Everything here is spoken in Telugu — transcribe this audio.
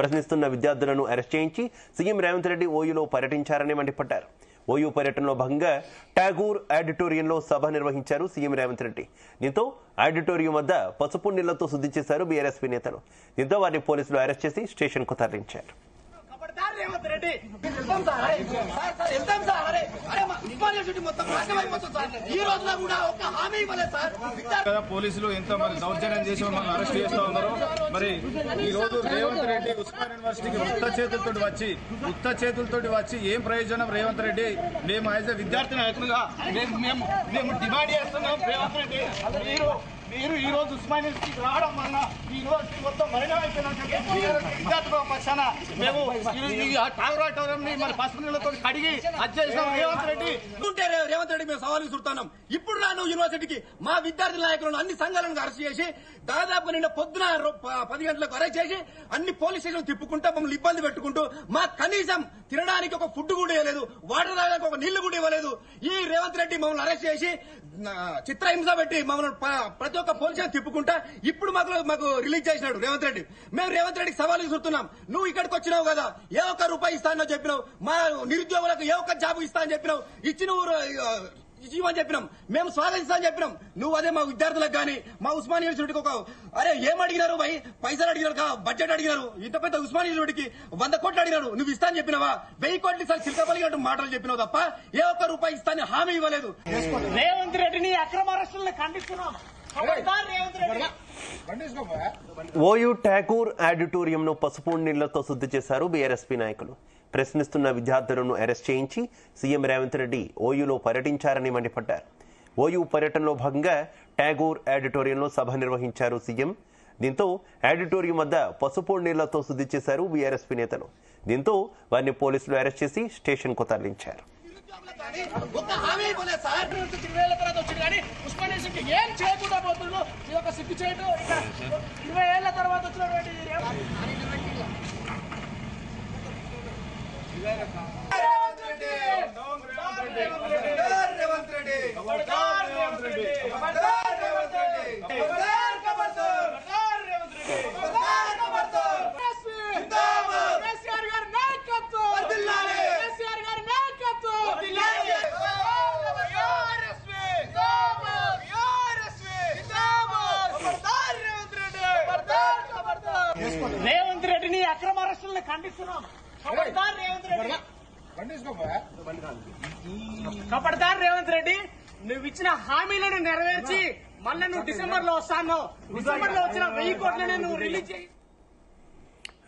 ప్రశ్నిస్తున్న విద్యార్థులను అరెస్ట్ చేయించి సీఎం రేవంత్ రెడ్డి ఓయూలో పర్యటించారని మండిపడ్డారు. ఓయూ పర్యటనలో భాగంగా టాగూర్ ఆడిటోరియంలో సభ నిర్వహించారు సీఎం రేవంత్ రెడ్డి. దీంతో ఆడిటోరియం వద్ద పసుపు నీళ్ళతో శుద్ధి చేశారు బీఆర్ఎస్పీ నేతలు. దీంతో వారిని పోలీసులు అరెస్ట్ చేసి స్టేషన్కు తరలించారు. ఖబర్దార్ రేవంత్ రెడ్డి. వెళ్తాం సార్ అరే, సార్ సార్ వెళ్తాం సార్ అరే. అరే మా ఉస్మానియా సిటీ మొత్తం నాశనం అయిపోతుంది సార్. ఈ రోజున కూడా ఒక్క హామీ ఇవ్వలేదు సార్. విద్యార్థి కదా పోలీసులు ఎంత మరి దౌర్జన్యం చేసి మనం అరెస్ట్ చేస్తా ఉన్నారు? మరి ఈరోజు రేవంత్ రెడ్డి ఉస్మాన్ యూనివర్సిటీకి ఉత్త చేతులతో వచ్చి ఉత్త చేతులతో వచ్చి ఏం ప్రయోజనం రేవంత్ రెడ్డి? మేము యాజ్ ఎ విద్యార్థి నాయకులుగా మేము మేము మేము డిమాండ్ చేస్తున్నాం రేవంత్ రెడ్డి. మీరు మీరు ఈ రోజు ఉస్మాన్ రావడం వల్ల ఈ రోజు మొత్తం మరణం విద్యార్థుల పక్షాన మేము మరి పసుపు నీళ్ళతో కడిగి అధ్యక్షం రేవంత్ రెడ్డి ఉంటే రేవంత్ రెడ్డి మేము సవాలు విసురుతున్నాం. ఇప్పుడు రాను యూనివర్సిటీకి. మా విద్యార్థి నాయకులను అన్ని సంఘాలను అరెస్ట్ చేసి దాదాపు నిన్న పొద్దున పది గంటలకు అరెస్ట్ చేసి అన్ని పోలీస్ స్టేషన్ తిప్పుకుంటూ మమ్మల్ని ఇబ్బంది పెట్టుకుంటూ మా కనీసం తినడానికి ఒక ఫుడ్ కూడా ఇవ్వలేదు వాటర్ తాగడానికి ఒక నీళ్ళు కూడా ఇవ్వలేదు. ఈ రేవంత్ రెడ్డి మమ్మల్ని అరెస్ట్ చేసి చిత్ర చిత్రహింస పెట్టి మమ్మల్ని ప్రతి ఒక్క ఒక స్టేషన్ తిప్పుకుంటా ఇప్పుడు మాకు మాకు రిలీజ్ చేసినాడు రేవంత్ రెడ్డి. మేము రేవంత్ రెడ్డికి సవాలు విసురుతున్నాం. నువ్వు ఇక్కడికి వచ్చినావు కదా ఏ ఒక్క రూపాయి ఇస్తానో చెప్పినావు. మా నిరుద్యోగులకు ఏ ఒక్క జాబ్ ఇస్తా అని చెప్పినావు. ఇచ్చిన నువ్వు చెప్పినాం. మేము స్వాగతిస్తామని చెప్పినాం. నువ్వు అదే మా విద్యార్థులకు కానీ మా ఉస్మాన్ యూనివర్సిటీకి ఒక అరే ఏం అడిగినారు భయ్? పైసలు అడిగినారు కా? బడ్జెట్ అడిగినారు. ఇంత పెద్ద ఉస్మాన్ యూనివర్సిటీకి వంద కోట్లు అడిగినారు. నువ్వు ఇస్తా అని చెప్పినావా? వెయ్యి కోట్లు ఇస్తా చిలకపల్లినట్టు మాటలు చెప్పినావు తప్ప ఏ ఒక్క రూపాయి ఇస్తాని హామీ ఇవ్వలేదు. రేవంత్ రెడ్డిని అక్రమ అరెస్టులను ఖండిస్తున్నాం. ఓయూ ఠాకూర్ ఆడిటోరియంను పసుపు నీళ్ళతో శుద్ధి చేశారు బీఆర్ఎస్పీ నాయకులు. ప్రశ్నిస్తున్న విద్యార్థులను అరెస్ట్ చేయించి సీఎం రేవంత్ రెడ్డి ఓయూలో పర్యటించారని మండిపడ్డారు. ఓయూ పర్యటనలో భాగంగా ఠాగూర్ ఆడిటోరియంలో సభ నిర్వహించారు సీఎం. దీంతో ఆడిటోరియం వద్ద పసుపు నీళ్ళతో శుద్ధి చేశారు బీఆర్ఎస్పీ నేతలు. దీంతో వారిని పోలీసులు అరెస్ట్ చేసి స్టేషన్కు తరలించారు. ఒక్క హామీ ఇవ్వలేదు సార్. ఇరవై ఏళ్ళ తర్వాత వచ్చింది కానీ యూనివర్సిటీకి ఏం చేయకుండా పోతుండ్రు ఇది ఒక సిగ్గు చేయటం ఇరవై ఏళ్ళ తర్వాత వచ్చినటువంటి ఈ రేవంత్ రేవంత్ రెడ్డి రేవంత్ రెడ్డి రేవంత్ రెడ్డి కేసీఆర్ గారి నాయకత్వం వర్ధిల్లాలి. కేసీఆర్ గారి నాయకత్వం వర్ధిల్లాలి. రేవంత్ రెడ్డిని అక్రమ అరెస్టులను ఖండిస్తున్నాం. ఖబర్దార్ రేవంత్ రెడ్డి. రేవంత్ రెడ్డి నువ్వు ఇచ్చిన హామీలను నెరవేర్చి మళ్ళీ నువ్వు డిసెంబర్లో వస్తాను డిసెంబర్లో వచ్చిన వెయ్యి కోట్లని నువ్వు రిలీజ్ చేయి.